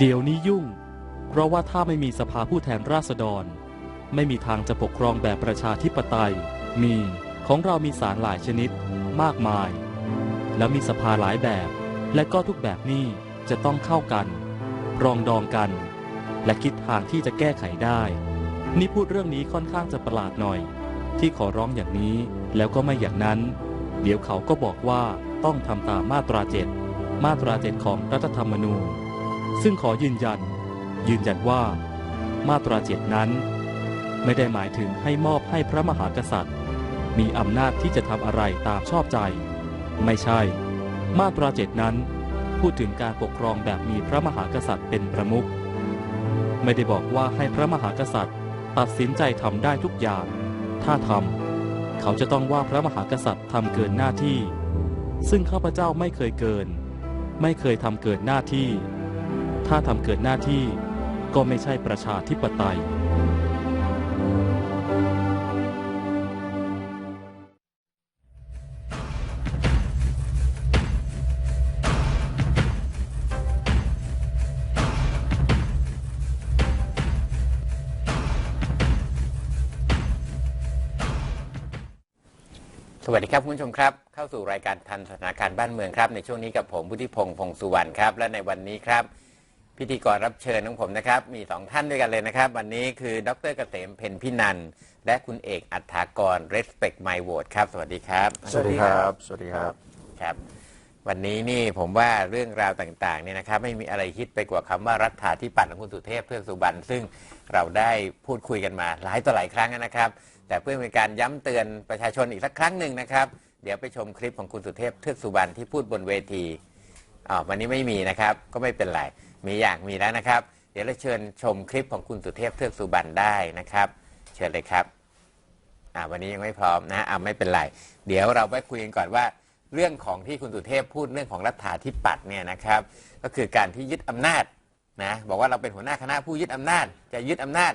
เดี๋ยวนี้ยุ่ง เพราะว่าถ้าไม่มีสภาผู้แทนราษฎร ไม่มีทางจะปกครองแบบประชาธิปไตย มีของเรามีสารหลายชนิด มากมาย แล้วมีสภาหลายแบบ และก็ทุกแบบนี้จะต้องเข้ากัน รองดองกัน และคิดทางที่จะแก้ไขได้ นี่พูดเรื่องนี้ค่อนข้างจะประหลาดหน่อย ที่ขอร้องอย่างนี้แล้วก็ไม่อย่างนั้น เดี๋ยวเขาก็บอกว่าต้องทำตามมาตราเจ็ดมาตราเจ็ดของรัฐธรรมนูญ ซึ่งขอยืนยัน ยืนยันว่า มาตราเจ็ดนั้น ไม่ได้หมายถึงให้มอบให้พระมหากษัตริย์ มีอำนาจที่จะทำอะไรตามชอบใจ ไม่ใช่ มาตราเจ็ดนั้น พูดถึงการปกครองแบบมีพระมหากษัตริย์เป็นประมุขไม่ได้บอกว่าให้พระมหากษัตริย์ ตัดสินใจทำได้ทุกอย่าง ถ้าทำเขาจะต้องว่าพระมหากษัตริย์ทำเกินหน้าที่ ซึ่งข้าพเจ้าไม่เคยเกิน ไม่เคยทำเกินหน้าที่ ถ้าทำเกินหน้าที่ก็ไม่ใช่ประชาธิปไตย สวัสดีครับคุณผู้ชมครับ เข้าสู่รายการทันสถานการณ์บ้านเมืองครับ ในช่วงนี้กับผมพุทธิพงศ์พงสุวรรณครับ และในวันนี้ครับ พิธีกรรับเชิญของผมนะครับ มีสองท่านด้วยกันเลยนะครับ วันนี้คือดรเกษมเพ็ญพินันท์และคุณเอกอัฏฐากร respect my vote ครับ สวัสดีครับ สวัสดีครับ สวัสดีครับ ครับ วันนี้นี่ผมว่าเรื่องราวต่างๆเนี่ยนะครับ ไม่มีอะไรฮิตไปกว่าคำว่ารัฐาธิปัตย์ของคุณสุเทพเทือกสุบรรณซึ่งเราได้พูดคุยกันมาหลายต่อหลายครั้งนะครับ แต่เพื่อเป็นการย้ำเตือนประชาชนอีกสักครั้งหนึ่งนะครับ เดี๋ยวไปชมคลิปของคุณสุเทพเทือกสุบรรณที่พูดบนเวทีอ๋อวันนี้ไม่มีนะครับก็ไม่เป็นไร มีอย่างมีแล้วนะครับ เดี๋ยวเราเชิญชมคลิปของคุณสุเทพเทือกสุบรรณได้นะครับ เชิญเลยครับอ่าวันนี้ยังไม่พร้อมนะอ่าไม่เป็นไร เดี๋ยวเราไปคุยกันก่อนว่า เรื่องของที่คุณสุเทพพูดเรื่องของรัฐาธิปัตย์เนี่ยนะครับ ก็คือการที่ยึดอำนาจนะบอกว่าเราเป็นหัวหน้าคณะผู้ยึดอำนาจ จะยึดอำนาจ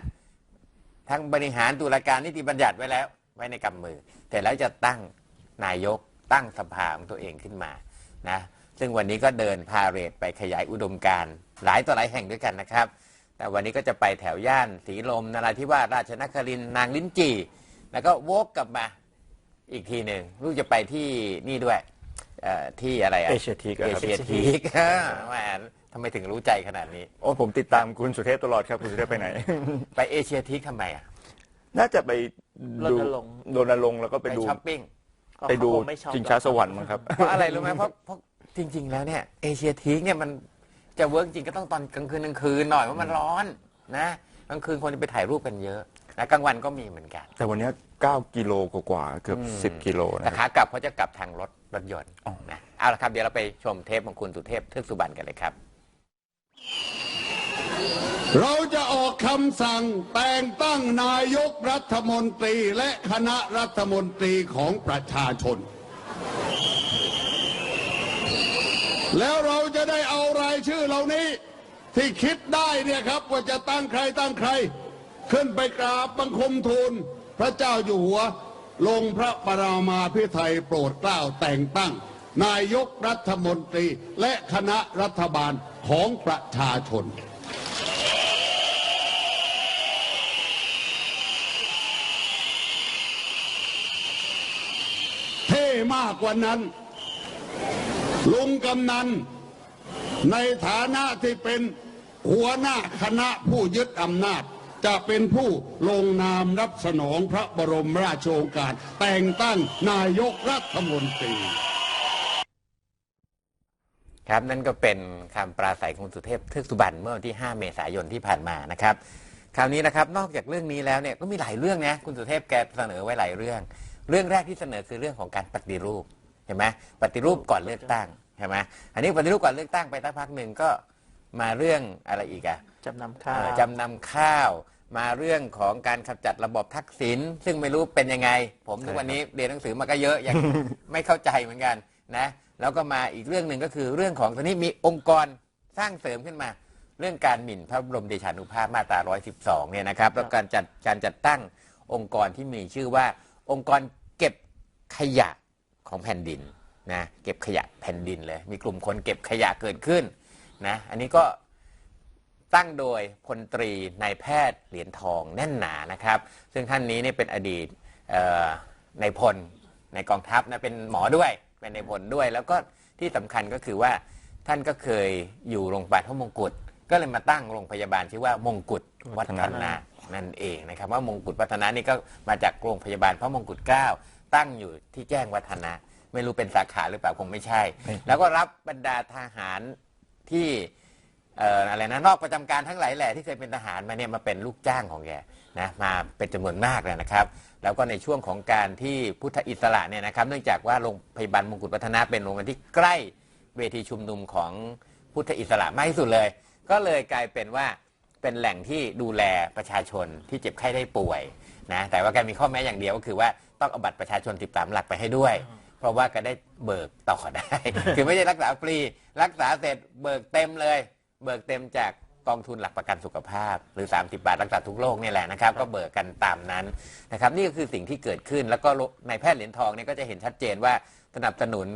ทั้งบริหารตุลาการนิติบัญญัติไว้แล้ว ไว้ในกำมือ แต่แล้วจะตั้งนายกตั้งสภาของตัวเองขึ้นมานะซึ่งวันนี้ก็เดินพาเหรดไปขยายอุดมการณ์ หลายต่อหลายแห่งด้วยกันนะครับ แต่วันนี้ก็จะไปแถวย่านสีลมนราธิวาสราชนครินทร์นางลิ้นจี่ แล้วก็วกกลับมาอีกทีหนึ่งลูกจะไปที่นี่ด้วยเอ่อที่อะไรอะ Asia Teak อะเอครับเชียทีกแหมทำไมถึงรู้ใจขนาดนี้ โอ้ผมติดตามคุณสุเทพตลอดครับ คุณสุเทพไปไหน ไปเอเชียทีกทำไมอะ น่าจะไปดูรณรงค์รณรงค์แล้วก็ไปไปดูช้อปปิ้ง ไปดูเขาคงไม่ชอบ ชิงช้าสวรรค์มั้งครับ เพราะอะไรรู้ไหมเพราะเพราะจริง ๆ แล้วเนี่ยเอเชียทีกเนี่ยมัน จะเวิร์กจริงก็ต้องตอนกลางคืนกลางคืนหน่อยเพราะมันร้อนนะกลางคืนคนจะไปถ่ายรูปกันเยอะนะกลางวันก็มีเหมือนกัน แต่วันนี้9กิโลกว่าๆเกือบ10กิโลนะแต่ครับ ขากลับเขาจะกลับทางรถรถยนต์อ๋อ นะเอาละครับเดี๋ยวเราไปชมเทปของคุณสุเทพเทือกสุบรรณกันเลยครับ เราจะออกคำสั่งแต่งตั้งนายกรัฐมนตรีและคณะรัฐมนตรีของประชาชน แล้วเราจะได้เอารายชื่อเหล่านี้ ที่คิดได้เนี่ยครับ ว่าจะตั้งใครตั้งใคร ขึ้นไปกราบบังคมทูลพระเจ้าอยู่หัว ลงพระปรามาพิไทยโปรดเกล้าแต่งตั้ง นายกรัฐมนตรีและคณะรัฐบาลของประชาชนเท่มากกว่านั้น ลุงกำนัน ในฐานะที่เป็นหัวหน้าคณะผู้ยึดอำนาจ จะเป็นผู้ลงนามรับสนองพระบรมราชโองการ แต่งตั้งนายกรัฐมนตรีครับนั่นก็เป็นคำปราศัยของสุเทพเทือกสุบรรณเมื่อวันที่ 5 เมษายนที่ผ่านมานะครับ คราวนี้นะครับนอกจากเรื่องนี้แล้วเนี่ยก็มีหลายเรื่องนะคุณสุเทพแกเสนอไว้หลายเรื่อง เรื่องแรกที่เสนอคือเรื่องของการปฏิรูป ห็นไหมปฏิรูปก่อนเลือกตั้งใช่ไหมอันนี้ปฏิรูปก่อนเลือกตั้งไปสักพักหนึ่งก็มาเรื่องอะไรอีกอะจำนำข้าเอ่วอจำนำข้าว มาเรื่องของการขจัดระบบทักษิณซึ่งไม่รู้เป็นยังไง ผมทุกวันนี้เรียนหนังสือมาก็เยอะยังไม่เข้าใจเหมือนกันนะแล้วก็มาอีกเรื่องหนึ่งก็คือเรื่องของตอนนี้มีองค์กรสร้างเสริมขึ้นมา เรื่องการหมิ่นพระบรมเดชานุภาพมาตรา 112 เนี่ยนะครับแล้วการจัดการจัดตั้งองค์กรที่มีชื่อว่าองค์กรเก็บขยะ ของแผ่นดินนะเก็บขยะแผ่นดินเลย มีกลุ่มคนเก็บขยะเกิดขึ้นนะอันนี้ก็ตั้งโดยพลตรีนายแพทย์เหรียญทองแน่นหนานะครับ ซึ่งท่านนี้เนี่ยเป็นอดีตในายพลในกองทัพนะเป็นหมอด้วยเป็นในายพลด้วย แล้วก็ที่สำคัญก็คือว่าท่านก็เคยอยู่โรงพยาบาลพระมงกุฎก็เลยมาตั้งโรงพยาบาลชื่อว่ามงกุฎวัฒนะนั่นเองนะครับว่ามงกุฎวัฒนะนี่ก็มาจากโรงพยาบาลพระมงกุฎเกล้า ตั้งอยู่ที่แจ้งวัฒนะ ไม่รู้เป็นสาขาหรือเปล่าคงไม่ใช่ แล้วก็รับบรรดาทหารที่เอ่ออะไรนะนอกประจำการทั้งหลายแหละที่เคยเป็นทหารมาเนี่ยมาเป็นลูกจ้างของแกนะมาเป็นจำนวนมากเลยนะครับ แล้วก็ในช่วงของการที่พุทธอิสระเนี่ยนะครับ เนื่องจากว่าโรงพยาบาลมงกุฎวัฒนะเป็นโรงพยาบาลที่ใกล้เวทีชุมนุมของพุทธอิสระมากที่สุดเลย ก็เลยกลายเป็นว่าเป็นแหล่งที่ดูแลประชาชนที่เจ็บไข้ได้ป่วยนะแต่ว่าแกมีข้อแม้อย่างเดียวก็คือว่า ต้องเอาบัตรประชาชน 13 หลักไปให้ด้วย เพราะว่าก็ได้เบิกต่อได้ คือไม่ใช่รักษาฟรี รักษาเสร็จเบิกเต็มเลย เบิกเต็มจากกองทุนหลักประกันสุขภาพ หรือ 30 บาทรักษาทุกโรคเนี่ยแหละนะครับ ก็เบิกกันตามนั้นนะครับนี่ก็คือสิ่งที่เกิดขึ้น แล้วก็ในแพทย์เหรียญทองเนี่ยก็จะเห็นชัดเจนว่าสนับสนุน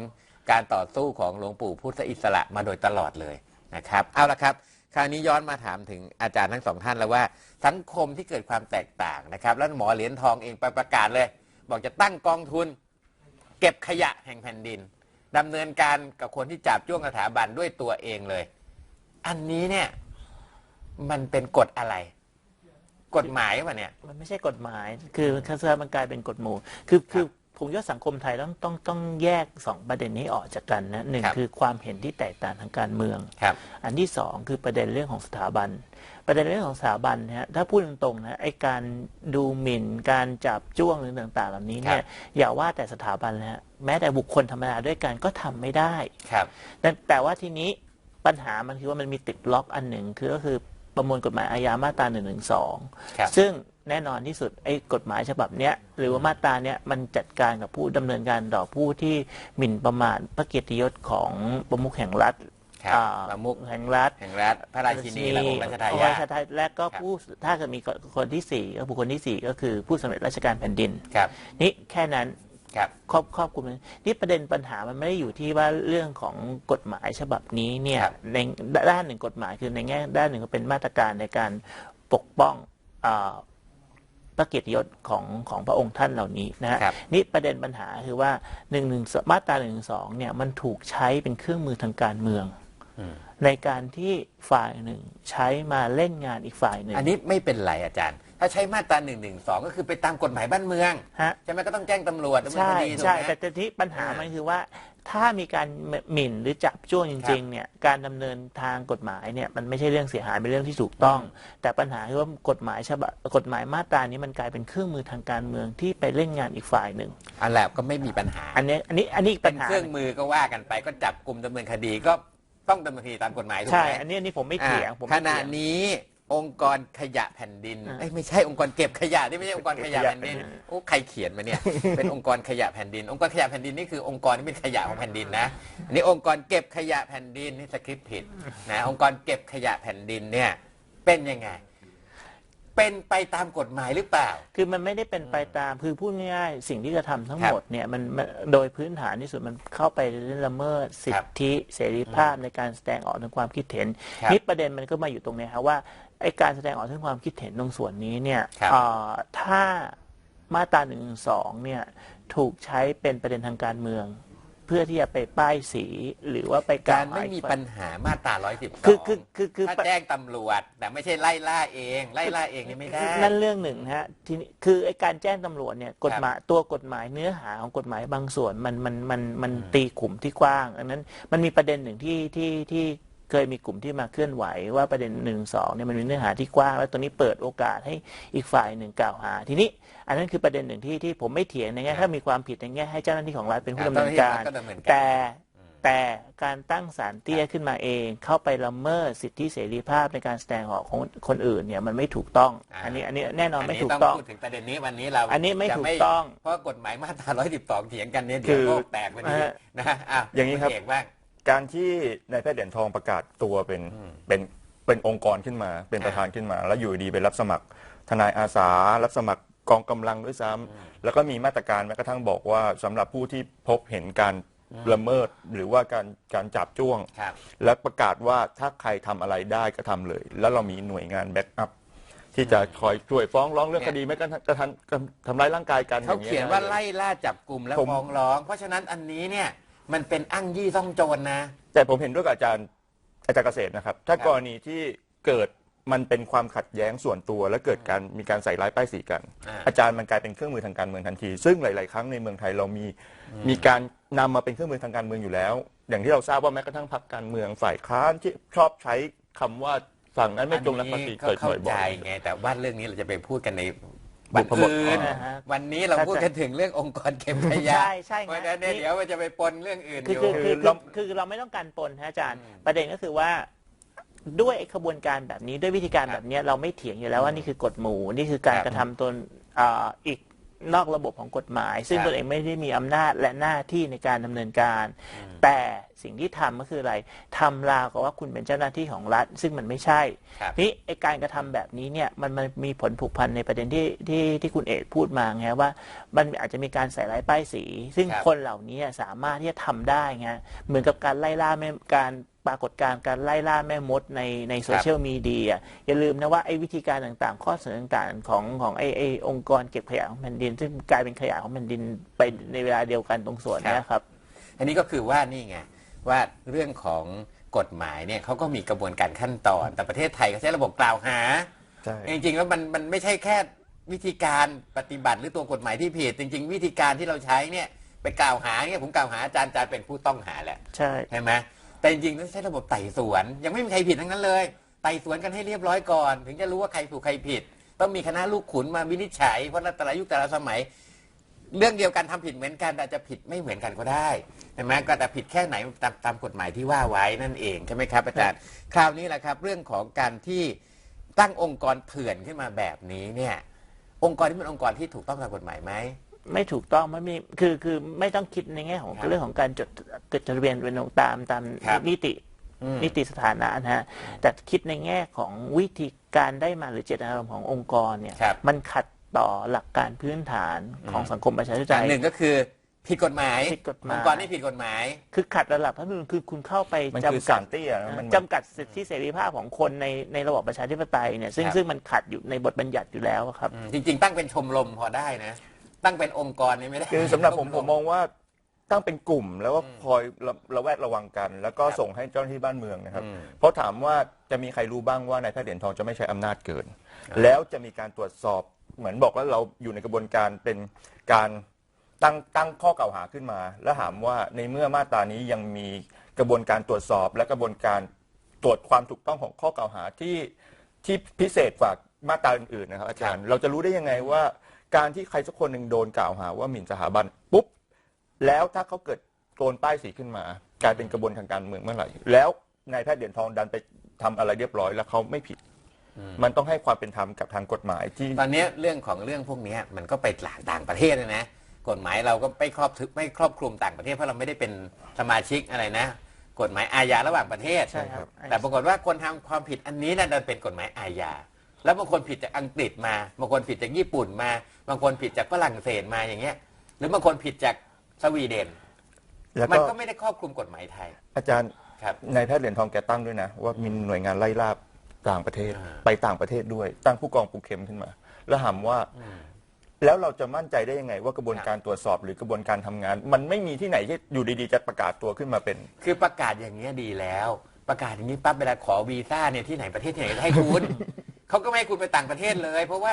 การต่อสู้ของหลวงปู่พุทธอิสระมาโดยตลอดเลยนะครับเอาละครับคราวนี้ย้อนมาถามถึงอาจารย์ทั้งสองท่านแล้วว่า สังคมที่เกิดความแตกต่างนะครับ แล้วหมอเหรียญทองเองไปประกาศเลย บอกจะตั้งกองทุน เก็บขยะแห่งแผ่นดินดำเนินการกับคนที่จับจ้วงสถาบันด้วยตัวเองเลย อันนี้เนี่ย มันเป็นกฎอะไร กฎหมายป่ะเนี่ย มันไม่ใช่กฎหมาย คือคาสมันกลายเป็นกฎหมู่ คือคือ ผมว่าสังคมไทยต้องต้องต้องแยกสองประเด็นนี้ออกจากกันนะหนึ่งครับคือความเห็นที่แตกต่างทางการเมืองครับอันที่สองคือประเด็นเรื่องของสถาบัน ประเด็นเรื่องของสถาบันนะฮะถ้าพูดตรงๆนะไอการดูหมิ่น การจับจ้วงหรือต่างๆ เหล่านี้เนี่ยอย่าว่าแต่สถาบันนะฮะแม้แต่บุคคลธรรมดาด้วยกันก็ทำไม่ได้ครับแต่แต่ว่าทีนี้ปัญหามันคือว่ามันมีติดล็อกอันหนึ่งคือก็คือประมวลกฎหมายอาญามาตรา1นึครับซึ่ง แน่นอนที่สุดไอ้กฎหมายฉบับเนี้ยหรือว่ามาตราเนี้ยมันจัดการกับผู้ดำเนินการต่อผู้ที่หมิ่นประมาทพระเกียรติยศของประมุขแห่งรัฐครับอ่าประมุขแห่งรัฐแห่งรัฐ พระราชินีและองค์รัชทายาองค์ทรัชทายาทและก็ครับผู้ถ้าเกิดมีคนที่สี่ก็บุคคลที่สี่ก็คือผู้สำเร็จราชการแผ่นดินครับนี่แค่นั้นครับครอบครอบคลุมเลยนี่ประเด็นปัญหามันไม่ได้อยู่ที่ว่าเรื่องของกฎหมายฉบับนี้เนี่ยครับในด้านหนึ่งกฎหมายคือในแง่ด้านหนึ่งก็เป็นมาตรการในการปกป้องอา พระเกียรติยศของของพระองค์ท่านเหล่านี้นะฮะครับนี่ประเด็นปัญหาคือว่าหนึ่งหนึ่งมาตราหนึ่งสองเนี่ยมันถูกใช้เป็นเครื่องมือทางการเมืองอืมในการที่ฝ่ายหนึ่งใช้มาเล่นงานอีกฝ่ายหนึ่ง อันนี้ไม่เป็นไรอาจารย์ ถ้าใช้มาตราหนึ่งหนึ่งสองก็คือไปตามกฎหมายบ้านเมืองฮะ ใช่ไหมก็ต้องแจ้งตำรวจดำเนินใช่คดีถูกใช่ ไหม แต่แต่ที่ปัญหาอ่ามัมันคือว่า ถ้ามีการหมิ่นหรือจับจ้วงจริงๆเนี่ยการดำเนินทางกฎหมายเนี่ยมันไม่ใช่เรื่องเสียหายเป็นเรื่องที่ถูกต้อง แต่ปัญหาคือว่ากฎหมายฉบับกฎหมายมาตรานี้มันกลายเป็นเครื่องมือทางการเมืองที่ไปเล่นงานอีกฝ่ายหนึ่ง อันแหละก็ไม่มีปัญหา อันนี้อันนี้อันนี้อีกเป็ปันญหาเครื่องมือก็ว่ากันไปก็จับกลุ่มดำเนินคดีก็ต้องดำเนินคดีตามกฎหมายถูกใช่ ไหมอันนี้อันนี้ผมไม่เถียงผมขไม่ณะเถียง นี้ องค์กรขยะแผ่นดินอ่าเอ้ยไม่ใช่องค์กรเก็บขยะนี่ไม่ใช่องค์กรขยะเก็บขยะแผ่นดินอ่าโอ้ใครเขียนมาเนี่ย เป็นองค์กรขยะแผ่นดิน องค์กรขยะแผ่นดินนี่คือองค์กรที่เป็นขยะของแผ่นดินนะอันนี้องค์กรเก็บขยะแผ่นดินนี่สคริปต์ผิดนะองค์กรเก็บขยะแผ่นดินเนี่ยเป็นยังไง เป็นไปตามกฎหมายหรือเปล่า คือมันไม่ได้เป็นไปตามคือพูดง่ายๆสิ่งที่กระทำทั้งครับหมดเนี่ยมันมันโดยพื้นฐานที่สุดมันเข้าไปละเมิดสิทธิเสรีภาพในการแสดงออกถึงความคิดเห็นครับนี่ประเด็นมันก็มาอยู่ตรงเนี้ยครับว่า ไอการแสดงออกถึงความคิดเห็นตรงส่วนนี้เนี่ยครับ เอ่อถ้ามาตราหนึ่งสองเนี่ยถูกใช้เป็นประเด็นทางการเมือง เพื่อที่จะไปป้ายสีหรือว่าไปกกาล่ารวไม่หมีอีกฝ่ายปัญหามาตรา 112คือคือคือคือ ถ้าแจ้งตำรวจ แต่ไม่ใช่ไล่ล่าเอง ไล่ล่าเองนี่ไม่ได้ นั่นเรื่องหนึ่งนะฮะทีนี้คือไอการแจ้งตำรวจเนี่ยกฎหมายตัวกฎหมายเนื้อหาของกฎหมายบางส่วนมันมันมันมันตีขุมที่กว้างอันนั้นมันมีประเด็นหนึ่งที่ที่ที่ เคยมีกลุ่มที่มาเคลื่อนไหวว่าประเด็นหนึ่งสองเนี่ยมันมีเนื้อหาที่กว้าง แล้วตัวนี้เปิดโอกาสให้อีกฝ่ายหนึ่งกล่าวหา ทีนี้ อันนั้นคือประเด็นหนึ่งที่ที่ผมไม่เถียงในแง่ถ้ามีความผิดในแง่ให้เจ้าหน้าที่ของรัฐเป็นผู้ดำเนินการก็ดำเนินการแต่แต่การตั้งศาลเตี้ยขึ้นมาเองเข้าไปละเมิดสิทธิเสรีภาพในการแสดงออกของคนอื่นเนี่ยมันไม่ถูกต้องอ่าอันนี้อันนี้แน่นอนไม่ถูกต้ต้อองงพูดถึงประเด็นนี้วันนี้เราอันนี้ไม่จะถูกต้องเพราะกฎหมายมาตรา112เถียงกันเนี่ยคืเดี๋ยวอโลกแตกวันนี้อ่านะฮะอะอย่างนี้ครับณเอ กบ้างการที่นายแพทย์เหรียญทองประกาศตัวเป็นอืมเป็นเป็นองค์กรขึ้นมา เป็นอ่าประธานขึ้นมา แล้วอยู่ดีไปรับสมัคร ทนายอาสา รับสมัครกองกำลังด้วยซ้ำแล้วก็มีมาตรการแม้กระทั่งบอกว่าสำหรับผู้ที่พบเห็นการละเมิดหรือว่าการการจับจ้วงครับและประกาศว่าถ้าใครทำอะไรได้ก็ทำเลย แล้วเรามีหน่วยงานแบ็กอัพที่จะคอยช่วยฟ้องร้องเรื่องเนี่คยดีไม่กระทั่งกระทันกระทำร้ายร่างกายกันเขาองงี้เขียนว่าด้ลไล่ล่าจับกลุ่มและผมฟ้องร้อง เพราะฉะนั้นอันนี้เนี่ย มันเป็นอ้างยี่ซ่องโจรนะ แต่ผมเห็นด้วยกับอาจารย์อาจารย์เกษตรนะครับ ถ้าครับ กรณีที่เกิดมันเป็นความขัดแย้งส่วนตัว และเกิดการมีการใส่ร้ายป้ายสีกันาอาจารย์มันกลายเป็นเครื่องมือทางการเมืองทันที ซึ่งหลาย ๆ ครั้งในเมืองไทยเรามีมีการนำมาเป็นเครื่องมือทางการเมืองอยู่แล้ว อย่างที่เราทราบว่าแม้กระทั่งพรรคการเมืองฝ่ายค้านที่ชอบใช้คำว่าฝั่งนั้นไม่จงรักภักดีก็เกิดเข้าบ่อยใจๆไงแต่ว่าเรื่องนี้เราจะไปพูดกันในวัน บุพบทอื่นอ่าฮะวันนี้เราพูดกันถึงเรื่ององค์กรเก็บขยะใช่ใช่เพราะงั้ฉะนั้นเนี่ยนเดี๋ยวมันจะไปปนเรื่องอื่นคืออยู่คือคือเราคือคือเราไม่ต้องการปนฮะอาจารย์ ประเด็นก็คือว่าด้วยไอ้ขบวนการแบบนี้ด้วยวิธีการครับแบบเนี้ยเราไม่เถียงอยู่แล้วว่านี่คือกฎหมู่นี่คือการครับกระทำตนอ่าอีก นอกระบบของกฎหมาย ซึ่งครับตัวเองไม่ได้มีอำนาจและหน้าที่ในการดำเนินการ แต่สิ่งที่ทำก็คืออะไรทำราวกับว่าคุณเป็นเจ้าหน้าที่ของรัฐ ซึ่งมันไม่ใช่ ครับ นี่ไอการกระทำแบบนี้เนี่ยมันมันมีผลผูกพันในประเด็นที่ที่ที่คุณเอกพูดมาไงว่า มันอาจจะมีการใส่ร้ายป้ายสี ซึ่งครับ คนเหล่านี้สามารถที่จะทำได้ไงเหมือนกับการไล่ล่าแม่การ ปรากฏการณ์การไล่ล่าแม่มดในในโซเชียลมีเดียอย่าลืมนะว่าไอ้วิธีการต่างๆ ข้อเสนอต่างๆของของไอ้ไอ้องค์กรเก็บขยะของแผ่นดิน ซึ่งกลายเป็นขยะของแผ่นดินไปในเวลาเดียวกันตรงส่วนเนี้ยครับ อันนี้ก็คือว่านี่ไงว่าเรื่องของกฎหมายเนี่ยเขาก็มีกระบวนการขั้นตอน แต่ประเทศไทยเขาใช้ระบบกล่าวหาใช่จริงๆแล้วมันมันไม่ใช่แค่วิธีการปฏิบัติหรือตัวกฎหมายที่ผิด จริง ๆ วิธีการที่เราใช้เนี่ยไปกล่าวหาเนี่ยผมกล่าวหาอาจารย์อาจารย์เป็นผู้ต้องหาแหละใช่ใช่ไหม แต่จริงๆต้องใช้ระบบไต่สวน ยังไม่มีใครผิดทั้งนั้นเลย ไต่สวนกันให้เรียบร้อยก่อน ถึงจะรู้ว่าใครถูกใครผิด ต้องมีคณะลูกขุนมาวินิจฉัยเพราะแต่ละยุคแต่ละสมัย เรื่องเดียวกันทำผิดเหมือนกันแต่อาจจะผิดไม่เหมือนกันก็ได้ใช่ไหมก็แต่ผิดแค่ไหนตามตามกฎหมายที่ว่าไว้นั่นเองใช่ไหมครับอาจารย์คราวนี้แหละครับ เรื่องของการที่ตั้งองค์กรเถื่อนขึ้นมาแบบนี้เนี่ยองค์กรที่เป็นองค์กรที่ถูกต้องตามกฎหมายไหม ไม่ถูกต้องไม่มีคือคือไม่ต้องคิดในแง่ของครับเรื่องของการจดจดทะเบียนเป็นองค์ตามตามครับ นิติอืม นิติสถานะนะฮะแต่คิดในแง่ของวิธีการได้มาหรือเจตนารมณ์ขององค์กรเนี่ยครับ มันขัดต่อหลักการพื้นฐานของสังคมประชาธิปไตอันย หนึ่งก็คือผิดกฎหมายผิดกฎหมาย องค์กรที่ผิดกฎหมาย คือขัดระดับรัฐธรรมนูญคือคุณเข้าไปมันคือจำกัสาดรเตี้ยนะมัน จำกัดสิทธิเสรีภาพของคนในในระบอบประชาธิปไตยเนี่ยซึ่งครับ ซึ่งมันขัดอยู่ในบทบัญญัติอยู่แล้วอะครับ อืมจริง ๆ ตั้งเป็นชมรมพอได้นะ ตั้งเป็นองค์กรนี่ไม่ได้คือสำหรับผมชผมมองว่าตั้งเป็นกลุ่มแล้วก็คอยระระแวดระวังกัน แล้วก็ครับส่งให้เจ้าหน้าที่บ้านเมืองนะครับอืมเพราะถามว่าจะมีใครรู้บ้างว่านายแพทย์เหรียญทองจะไม่ใช้อำนาจเกิน แล้วจะมีการตรวจสอบเหมือนบอกว่าเราอยู่ในกระบวนการเป็นการตั้งตั้งข้อกล่าวหาขึ้นมา แล้วถามว่าในเมื่อมาตรานี้ยังมีกระบวนการตรวจสอบ และกระบวนการตรวจความถูกต้องของข้อกล่าวหาที่ที่พิเศษกว่ามาตราอื่นๆนะครับอาจารย์เราจะรู้ได้ยังไงว่า การที่ใครสักคนหนึ่งโดนกล่าวหาว่าหมิ่นสถาบันปุ๊บแล้วถ้าเขาเกิดโกนป้ายสีขึ้นมา กลายเป็นกระบวนทางการเมืองเมื่อไหร่ แล้วนายแพทย์เหรียญทองดันไปทำอะไรเรียบร้อย แล้วเขาไม่ผิด มันต้องให้ความเป็นธรรมกับทางกฎหมายที่ ตอนนี้เรื่องของเรื่องพวกนี้มันก็ไปหลากต่างประเทศนะนะกฎหมายเราก็ไม่ครอบทึไม่ครอบคลุมต่างประเทศเพราะเราไม่ได้เป็นสมาชิกอะไรนะ กฎหมายอาญาระหว่างประเทศใช่ครับแต่ปรากฏว่าคนทำความผิดอันนี้นั่นดันเป็นกฎหมายอาญา แล้วบางคนผิดจากอังกฤษมา บางคนผิดจากญี่ปุ่นมา บางคนผิดจากฝรั่งเศสมาอย่างเงี้ย หรือบางคนผิดจากสวีเดน แล้วมันก็ก็ไม่ได้ครอบคลุมกฎหมายไทย อาจารย์ครับ นายแพทย์เหรียญทองแกตั้งด้วยนะ ว่ามีหน่วยงานไล่ล่าต่างประเทศ อ่า ไปต่างประเทศด้วย ตั้งผู้กองปูเข็มขึ้นมา แล้วถามว่า แล้วเราจะมั่นใจได้ยังไง ว่ากระบวนการตรวจสอบหรือกระบวนการทำงาน มันไม่มีที่ไหนที่อยู่ดีๆจะประกาศตัวขึ้นมาเป็น คือประกาศอย่างนี้ยดีแล้ว ประกาศอย่างนี้ปั๊บเวลาขอวีซ่าเนี่ยที่ไหนประเทศที่ไหนก็ให้คุณ เขาก็ไม่ให้คุณไปต่างประเทศเลย เพราะว่า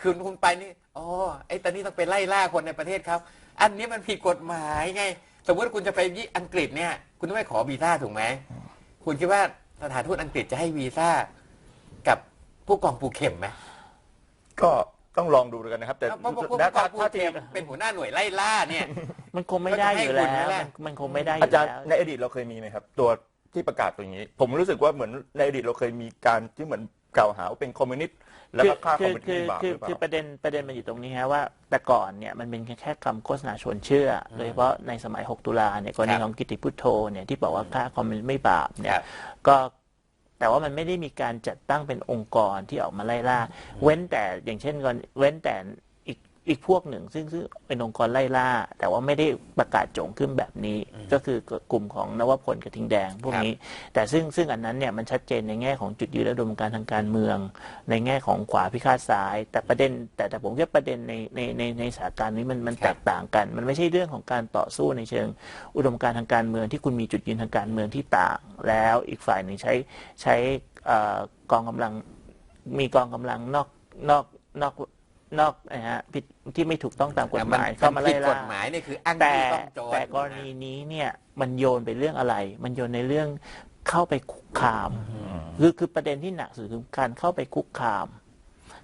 คืนคุณไปนี่อ๋อไอ้ตอนนี้ต้องไปไล่ล่าคนในประเทศเขาอันนี้มันผิดกฎหมายไง สมมติคุณจะไปยี่อังกฤษเนี่ย คุณต้องไปขอวีซ่าถูกไหมคุณคิดว่าสถานทูตอังกฤษจะให้วีซ่ากับผู้กองปูเข็มไหมก็ต้องลองดูกันนะครับ แต่เพราะเพราะผู้ถ้ากองปูถ้าทีเข็มเป็นหัวหน้าหน่วยไล่ล่าเนี่ย มันคงไม่ได้อยู่แล้วเขาจะให้คุณไหมล่ะมันมันคงไม่ได้ออายู่จารย์แล้วในอดีตเราเคยมีไหมครับ ตัวที่ประกาศตัวอย่างนี้ ผมรู้สึกว่าเหมือนในอดีตเราเคยมีการที่เหมือน กล่าวหาว่าเป็นคอมมิวนิสต์แล้วก็ฆ่าคอมมิวนิสต์คือเป็นบาปคืหอรือเปคือล่าประเด็นประเด็นมันอยู่ตรงนี้ฮะว่า แต่ก่อนเนี่ยมันเป็นแค่คำโฆษณาชวนเชื่อโดยเฉพาะในสมัย 6 ตุลาเนี่ยกรณีครับของกิติพุทโธเนี่ยที่บอกว่าฆ่าคอมมิวนิสต์ไม่บาปเนี่คยรับก็แต่ว่ามันไม่ได้มีการจัดตั้งเป็นองค์กรที่ออกมาไล่ล่า เว้นแต่อย่างเช่นก่อนเว้นแต่ อีกอีกพวกหนึ่ง ซึ่งซึ่งเป็นองค์กรไล่ล่า แต่ว่าไม่ได้ประกาศโจงขึ้นแบบนี้ ก็คือกลุ่มของนวพลกระทิงแดงพวกนี้ แต่ซึ่งซึ่งอันนั้นเนี่ยมันชัดเจนในแง่ของจุดยืนและอุดมการณ์ทางการเมือง ในแง่ของขวาพิฆาตซ้าย แต่ประเด็น แต่แต่ผมคิดว่าประเด็นในในในในสถานการณ์นี้มันมันครับแตกต่างกัน มันไม่ใช่เรื่องของการต่อสู้ในเชิง อุดมการณ์ทางการเมืองที่คุณมีจุดยืนทางการเมืองที่ต่าง แล้วอีกฝ่ายหนึ่งใช้ใช้เอ่อกองกำลังมีกองกำลังนอกนอกนอก นอกนะฮะผิดที่ไม่ถูกต้องตามกฎหมายแต่เข้ามาผิไล่ดกล่าฎหมายเนี่ยคืออ้างแต่ยี่ต้องโจรแต่กรณีนี้เนี่ยมันโยนไปเรื่องอะไร มันโยนในเรื่องเข้าไปคุกคามคือคือประเด็นที่หนักสุดคือการเข้าไปคุกคาม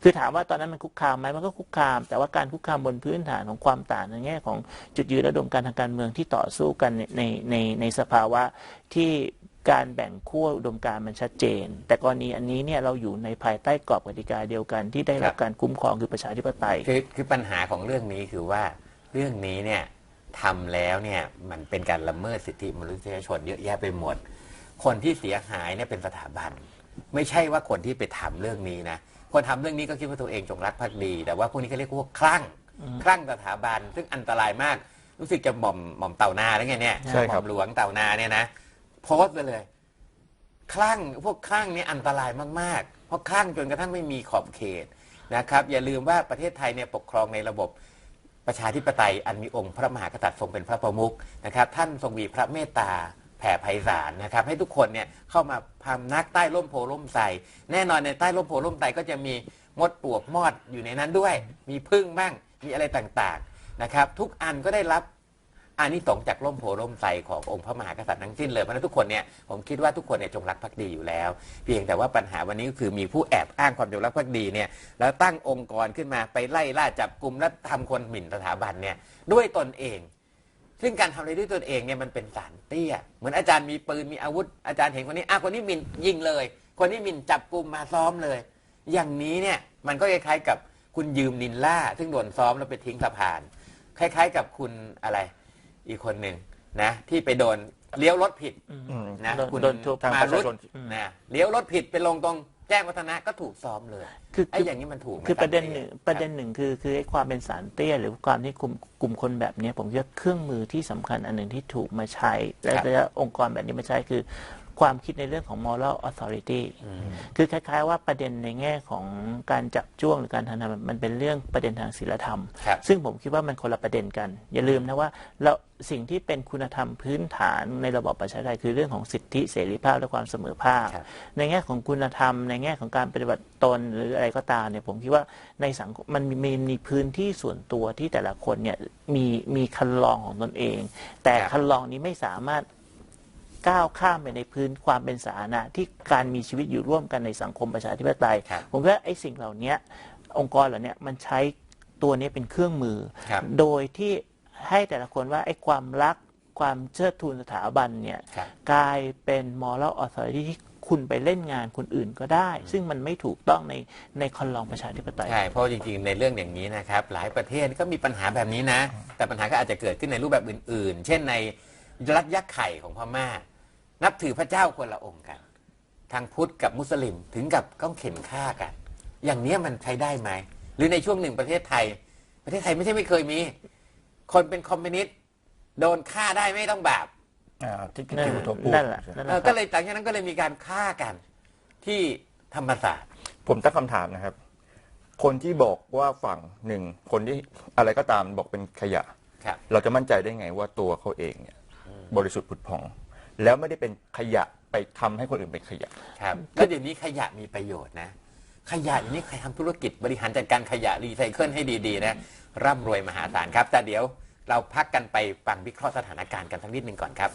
คือถามว่าตอนนั้นมันคุกคามไหมมันก็คุกคาม แต่ว่าการคุกคามบนพื้นฐานของความต่างในแง่ของจุดยืนและอุดมการณ์ทางการเมืองที่ต่อสู้กันในในในในสภาวะที่ การแบ่งขั้วอุดมการณ์มันชัดเจน แต่กรณีอันนี้เนี่ยเราอยู่ในภายใต้กรอบกติกาเดียวกันที่ได้รับการคุ้มครองคือประชาธิปไตย คือคือปัญหาของเรื่องนี้คือว่าเรื่องนี้เนี่ยทำแล้วเนี่ยมันเป็นการละเมิดสิทธิมนุษยชนเยอะแยะไปหมด คนที่เสียหายเนี่ยเป็นสถาบัน ไม่ใช่ว่าคนที่ไปทำเรื่องนี้นะคนทำเรื่องนี้ก็คิดว่าตัวเองจงรักภักดี แต่ว่าพวกนี้เขาเรียกว่าคลั่งคลั่งสถาบันซึ่งอันตรายมากรู้สึกจะหม่อมหม่อมเต่านาแล้วไงเนี่ยใช่ครับหม่อมหลวงเต่านาเนี่ยนะ โพสต์ไปเลยคลั่งพวกคลั่งนี่อันตรายมากๆ เพราะคลั่งจนกระทั่งไม่มีขอบเขตนะครับ อย่าลืมว่าประเทศไทยเนี่ยปกครองในระบบประชาธิปไตยอันมีองค์พระมหากษัตริย์ทรงเป็นพระประมุขนะครับ ท่านทรงมีพระเมตตาแผ่ไพศาลนะครับ ให้ทุกคนเนี่ยเข้ามาพำนักใต้ร่มโพล่มไทรแน่นอนในใต้ร่มโพล่มไทรก็จะมีมดปลวกมอดอยู่ในนั้นด้วย มีพึ่งบ้างมีอะไรต่างๆนะครับ ทุกอันก็ได้รับ อานิสงส์จากร่มโพร่มไทรขององค์พระมหากษัตริย์ทั้งสิ้นเลย เพราะฉะนั้นทุกคนเนี่ยผมคิดว่าทุกคนเนี่ยจงรักภักดีอยู่แล้ว เพียงแต่ว่าปัญหาวันนี้ก็คือมีผู้แอบอ้างความจงรักภักดีเนี่ยแล้วตั้งองค์กรขึ้นมาไปไล่ล่าจับกลุ่มและทำคนหมิ่นสถาบันเนี่ยด้วยตนเอง ซึ่งการทำอะไรด้วยตนเองเนี่ยมันเป็นสารเตี้ย เหมือนอาจารย์มีปืนมีอาวุธ อาจารย์เห็นคนนี้อะคนนี้หมินยิงเลย คนนี้หมิ่นจับกลุ่มมาซ้อมเลย อย่างนี้เนี่ยมันก็คล้ายๆกับคุณยืมนินล่า ซึ่งโดนซ้อมแล้วไปทิ้งสะพาน คล้าย ๆ กับคุณอะไร อีกคนหนึ่งนะที่ไปโดนเลี้ยวรถผิดอืมนะโดนคุณโดนทุบทางมาประรุชาษชน นะเลี้ยวรถผิดไปลงตรงแจ้งวัฒนะก็ถูกซ้อมเลยคือไอ้อย่างนี้มันถูกไหมคือประเด็นหสานึ่งตี้ยประเด็นหนึ่งคือคือไอ้ความเป็นสารเตี้ย หรือความที่กลุ่มกลุ่มคนแบบเนี้ยผมคิดว่าเครื่องมือที่สำคัญอันหนึ่งที่ถูกมาใช้ และครับและองค์กรแบบนี้มาใช้คือ ความคิดในเรื่องของ moral authority คือคล้าย ๆ ว่าประเด็นในแง่ของการจับจ้วงหรือการทำมันเป็นเรื่องประเด็นทางศีลธรรมครับซึ่งผมคิดว่ามันคนละประเด็นกัน อย่าลืมนะว่าเราสิ่งที่เป็นคุณธรรมพื้นฐานในระบอบประชาธิปไตยคือเรื่องของสิทธิเสรีภาพและความเสมอภาคครับในแง่ของคุณธรรม ในแง่ของการปฏิบัติตนหรืออะไรก็ตามเนี่ยผมคิดว่าในสังคมมันมีมีมีพื้นที่ส่วนตัวที่แต่ละคนเนี่ยมีมีคันลองของตนเอง แต่ครับคันลองนี้ไม่สามารถ ก้าวข้ามไปในพื้นความเป็นสาธารณะที่การมีชีวิตอยู่ร่วมกันในสังคมประชาธิปไตย ครับผมว่าไอ้สิ่งเหล่านี้องค์กรเหล่านี้มันใช้ตัวนี้เป็นเครื่องมือ ครับโดยที่ให้แต่ละคนว่าไอ้ความรักความเชิดทูนสถาบันเนี่ยครับ กลายเป็น moral authority ที่คุณไปเล่นงานคนอื่นก็ได้ ซึ่งมันไม่ถูกต้องในในคอนลองประชาธิปไตย ใช่เพราะจริงๆ ในเรื่องอย่างนี้นะครับ หลายประเทศก็มีปัญหาแบบนี้นะ แต่ปัญหาก็อาจจะเกิดขึ้นในรูปแบบอื่น ๆ เช่นใน รัฐยักษ์ไข่ของพม่า นับถือพระเจ้าคนละองค์กัน ทางพุทธกับมุสลิมถึงกับต้องเข็นฆ่ากัน อย่างเนี้ยมันใช้ได้ไหม หรือในช่วงหนึ่งประเทศไทย ประเทศไทยไม่ใช่ไม่เคยมี คนเป็นคอมมิวนิสต์โดนฆ่าได้ไม่ต้องบาปอ่าที่นั่นที่คุณโทพูดนั่นแหละนั่นแหเอละอก็เลยหลังจากนั้นก็เลยมีการฆ่ากันที่ธรรมศาสตร์ ผมตั้งคำถามนะครับ คนที่บอกว่าฝั่งหนึ่งคนที่อะไรก็ตามบอกเป็นขยะครับเราจะมั่นใจได้ไงว่าตัวเขาเองเนี่ย บริสุทธิ์ผุดผ่อง แล้วไม่ได้เป็นขยะไปทำให้คนอื่นเป็นขยะ ครับแล้วเดี๋ยวนี้ขยะมีประโยชน์นะ ขยะอย่างนี้ใครทำธุรกิจบริหารจัดการขยะรีไซเคิลให้ดีๆนะร่ำรวยมหาศาลครับ แต่เดี๋ยวเราพักกันไปฟังวิเคราะห์สถานการณ์กันสักนิดหนึ่งก่อนครับ